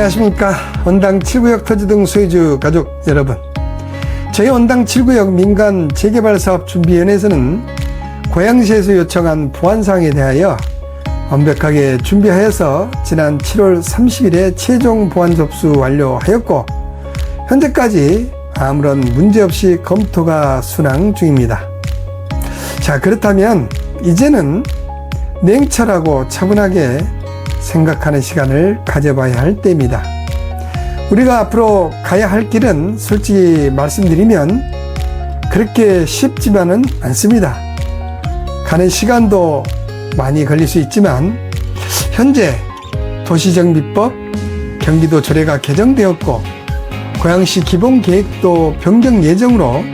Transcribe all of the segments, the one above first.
안녕하십니까. 원당 7구역 터지등 소유주 가족 여러분. 저희 원당 7구역 민간 재개발 사업 준비위원회에서는 고양시에서 요청한 보완사항에 대하여 완벽하게 준비하여서 지난 7월 30일에 최종 보완 접수 완료하였고 현재까지 아무런 문제 없이 검토가 순항 중입니다. 자, 그렇다면 이제는 냉철하고 차분하게 생각하는 시간을 가져봐야 할 때입니다. 우리가 앞으로 가야 할 길은 솔직히 말씀드리면 그렇게 쉽지만은 않습니다. 가는 시간도 많이 걸릴 수 있지만 현재 도시정비법, 경기도 조례가 개정되었고 고양시 기본계획도 변경 예정으로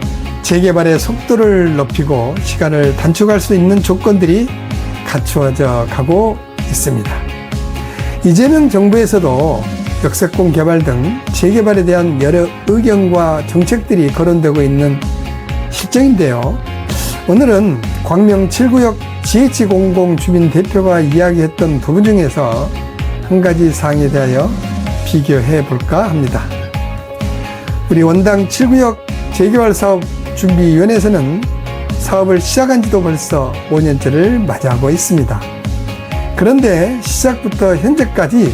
재개발의 속도를 높이고 시간을 단축할 수 있는 조건들이 갖추어져 가고 있습니다. 이재명 정부에서도 역세권 개발 등 재개발에 대한 여러 의견과 정책들이 거론되고 있는 실정인데요. 오늘은 광명 7구역 GH00 주민 대표가 이야기했던 부분 중에서 한 가지 사항에 대하여 비교해 볼까 합니다. 우리 원당 7구역 재개발 사업 준비위원회에서는 사업을 시작한 지도 벌써 5년째를 맞이하고 있습니다. 그런데 시작부터 현재까지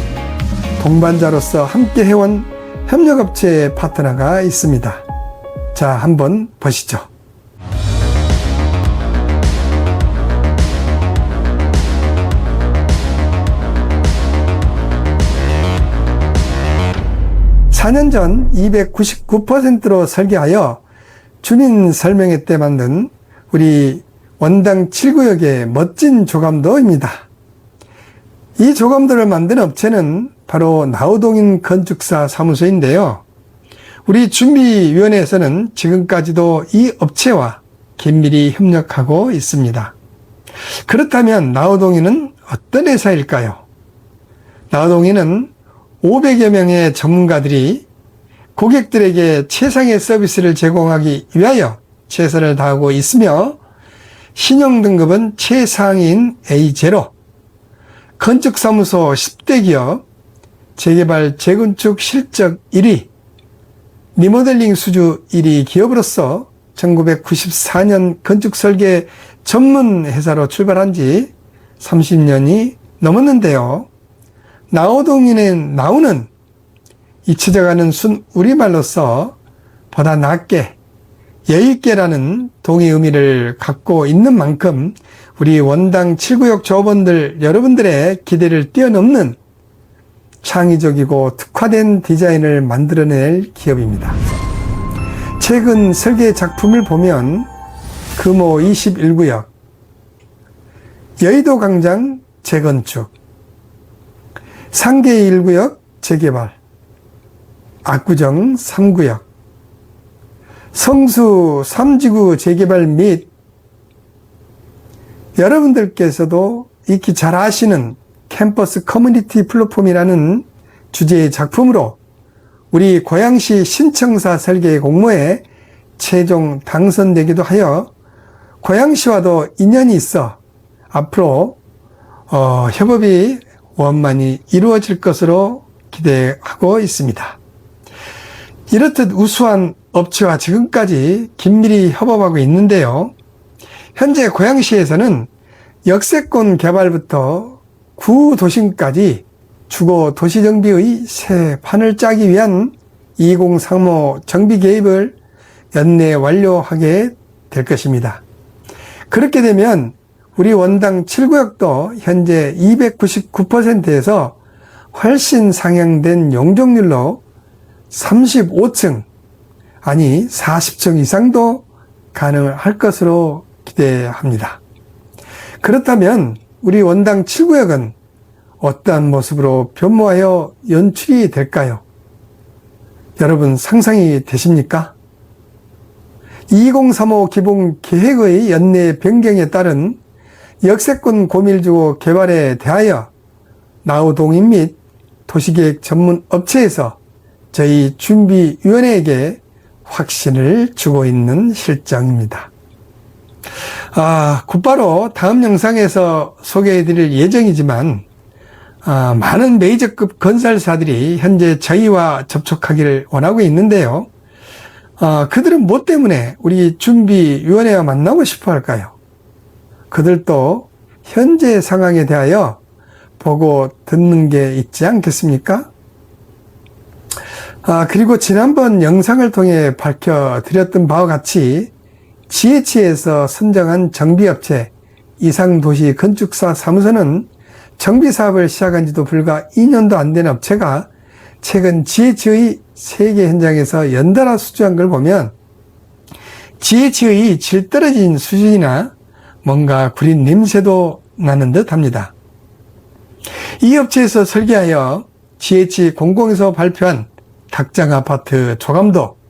동반자로서 함께 해온 협력업체 파트너가 있습니다. 자, 한번 보시죠. (4년) 전 299%로 설계하여 주민 설명회 때 만든 우리 원당 7구역의 멋진 조감도입니다. 이 조감도를 만든 업체는 바로 나우동인 건축사 사무소인데요. 우리 준비위원회에서는 지금까지도 이 업체와 긴밀히 협력하고 있습니다. 그렇다면 나우동인은 어떤 회사일까요? 나우동인은 500여 명의 전문가들이 고객들에게 최상의 서비스를 제공하기 위하여 최선을 다하고 있으며 신용등급은 최상위인 A0, 건축사무소 10대 기업, 재개발 재건축 실적 1위, 리모델링 수주 1위 기업으로서 1994년 건축설계 전문 회사로 출발한 지 30년이 넘었는데요. 나우동인의 나우는 잊혀져가는 순 우리말로서 보다 낫게 여유있게라는 동의 의미를 갖고 있는 만큼 우리 원당 7구역 조합원들 여러분들의 기대를 뛰어넘는 창의적이고 특화된 디자인을 만들어낼 기업입니다. 최근 설계 작품을 보면 금호 21구역, 여의도 광장 재건축, 상계 1구역 재개발, 압구정 3구역, 성수 3지구 재개발 및 여러분들께서도 익히 잘 아시는 캠퍼스 커뮤니티 플랫폼이라는 주제의 작품으로 우리 고양시 신청사 설계 공모에 최종 당선되기도 하여 고양시와도 인연이 있어 앞으로 어, 협업이 원만히 이루어질 것으로 기대하고 있습니다. 이렇듯 우수한 업체와 지금까지 긴밀히 협업하고 있는데요. 현재 고양시에서는 역세권 개발부터 구도심까지 주거 도시정비의 새 판을 짜기 위한 2035 정비 개입을 연내 완료하게 될 것입니다. 그렇게 되면 우리 원당 7구역도 현재 299%에서 훨씬 상향된 용적률로 35층, 아니 40층 이상도 가능할 것으로 기대합니다. 그렇다면 우리 원당 7구역은 어떠한 모습으로 변모하여 연출이 될까요? 여러분 상상이 되십니까? 2035 기본 계획의 연내 변경에 따른 역세권 고밀주거 개발에 대하여 나우동인 및 도시계획 전문 업체에서 저희 준비위원회에게 확신을 주고 있는 실정입니다. 아, 곧바로 다음 영상에서 소개해 드릴 예정이지만, 아, 많은 메이저급 건설사들이 현재 저희와 접촉하기를 원하고 있는데요. 아, 그들은 뭐 때문에 우리 준비위원회와 만나고 싶어 할까요? 그들도 현재 상황에 대하여 보고 듣는 게 있지 않겠습니까? 아, 그리고 지난번 영상을 통해 밝혀드렸던 바와 같이 GH에서 선정한 정비업체 이상도시 건축사 사무소는 정비 사업을 시작한 지도 불과 2년도 안 된 업체가 최근 GH의 세계 현장에서 연달아 수주한 걸 보면 GH의 질 떨어진 수준이나 뭔가 구린 냄새도 나는 듯 합니다. 이 업체에서 설계하여 GH00에서 발표한 닭장 아파트 조감도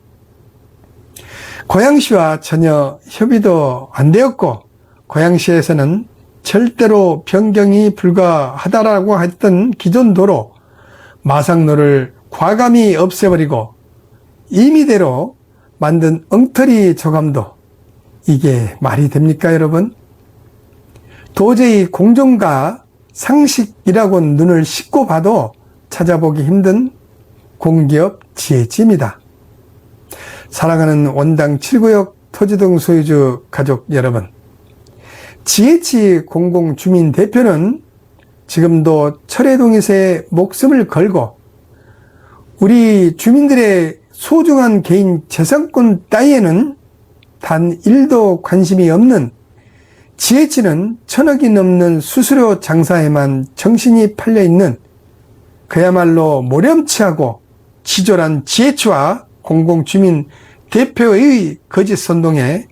고양시와 전혀 협의도 안 되었고 고양시에서는 절대로 변경이 불가하다라고 했던 기존 도로 마상로를 과감히 없애버리고 임의대로 만든 엉터리 조감도 이게 말이 됩니까 여러분? 도저히 공정과 상식이라고 눈을 씻고 봐도 찾아보기 힘든 공기업 GH입니다. 사랑하는 원당 7구역 토지동 소유주 가족 여러분. GH 공공 주민 대표는 지금도 철회동에서의 목숨을 걸고 우리 주민들의 소중한 개인 재산권 따위에는 단 1도 관심이 없는 GH는 천억이 넘는 수수료 장사에만 정신이 팔려 있는 그야말로 모렴치하고 치졸한 GH와 공공주민 대표의 거짓 선동에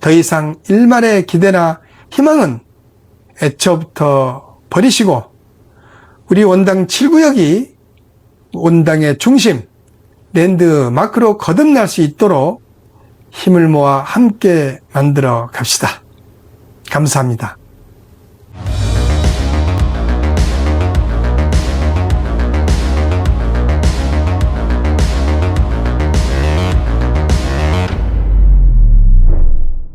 더 이상 일말의 기대나 희망은 애초부터 버리시고 우리 원당 7구역이 원당의 중심 랜드마크로 거듭날 수 있도록 힘을 모아 함께 만들어 갑시다. 감사합니다.